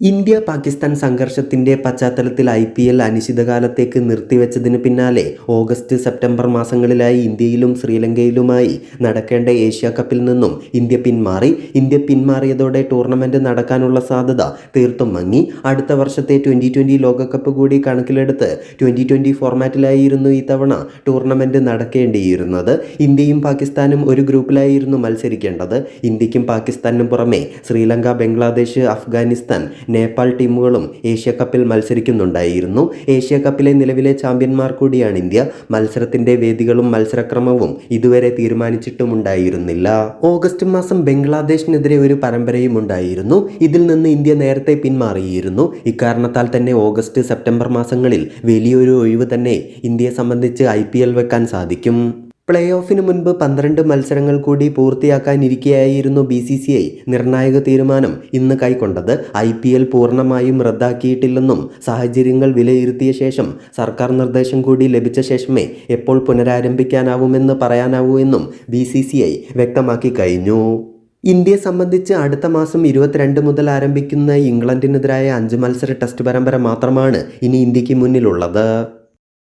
India Pakistan സംഘർഷത്തിന്റെ പശ്ചാത്തലത്തിൽ I P L അനിശ്ചിതകാലത്തേക്ക് നിർത്തിവെച്ചതിന് പിന്നാലെ ഓഗസ്റ്റ് സെപ്റ്റംബർ മാസങ്ങളിലായി ഇന്ത്യയിലും ശ്രീലങ്കയിലുമായി നടക്കേണ്ട ഏഷ്യ കപ്പിൽ നിന്നും ഇന്ത്യ പിന്മാറി. ഇന്ത്യ പിന്മാറിയതോടെ ടൂർണമെന്റ് നടക്കാനുള്ള സാധ്യത തീർത്തും മങ്ങി. അടുത്ത വർഷത്തെ ട്വന്റി ട്വന്റി ലോകകപ്പ് കൂടി കണക്കിലെടുത്ത് ട്വന്റി ട്വന്റി ഫോർമാറ്റിലായിരുന്നു ഇത്തവണ ടൂർണമെന്റ് നടക്കേണ്ടിയിരുന്നത്. ഇന്ത്യയും പാകിസ്ഥാനും ഒരു ഗ്രൂപ്പിലായിരുന്നു മത്സരിക്കേണ്ടത്. ഇന്ത്യക്കും പാകിസ്ഥാനും പുറമെ ശ്രീലങ്ക ബംഗ്ലാദേശ് അഫ്ഗാനിസ്ഥാൻ നേപ്പാൾ ടീമുകളും ഏഷ്യ കപ്പിൽ മത്സരിക്കുന്നുണ്ടായിരുന്നു. ഏഷ്യ കപ്പിലെ നിലവിലെ ചാമ്പ്യന്മാർ കൂടിയാണ് ഇന്ത്യ. മത്സരത്തിന്റെ വേദികളും മത്സരക്രമവും ഇതുവരെ തീരുമാനിച്ചിട്ടുമുണ്ടായിരുന്നില്ല. ഓഗസ്റ്റ് മാസം ബംഗ്ലാദേശിനെതിരെ ഒരു പരമ്പരയും ഉണ്ടായിരുന്നു. ഇതിൽ നിന്ന് ഇന്ത്യ നേരത്തെ പിന്മാറിയിരുന്നു. ഇക്കാരണത്താൽ തന്നെ ഓഗസ്റ്റ് സെപ്റ്റംബർ മാസങ്ങളിൽ വലിയൊരു ഒഴിവ് തന്നെ ഇന്ത്യയെ സംബന്ധിച്ച് ഐ വെക്കാൻ സാധിക്കും. പ്ലേ ഓഫിന് മുൻപ് പന്ത്രണ്ട് മത്സരങ്ങൾ കൂടി പൂർത്തിയാക്കാനിരിക്കെയായിരുന്നു ബി സി സി ഐ നിർണായക തീരുമാനം ഇന്ന് കൈക്കൊണ്ടത്. ഐ പി എൽ പൂർണമായും റദ്ദാക്കിയിട്ടില്ലെന്നും സാഹചര്യങ്ങൾ വിലയിരുത്തിയ ശേഷം സർക്കാർ നിർദ്ദേശം കൂടി ലഭിച്ച ശേഷമേ എപ്പോൾ പുനരാരംഭിക്കാനാവുമെന്ന് പറയാനാവൂ എന്നും ബി സി സി ഐ വ്യക്തമാക്കി കഴിഞ്ഞു. ഇന്ത്യയെ സംബന്ധിച്ച് അടുത്ത മാസം ഇരുപത്തിരണ്ട് മുതൽ ആരംഭിക്കുന്ന ഇംഗ്ലണ്ടിനെതിരായ അഞ്ച് മത്സര ടെസ്റ്റ് പരമ്പര മാത്രമാണ് ഇനി ഇന്ത്യയ്ക്ക് മുന്നിലുള്ളത്.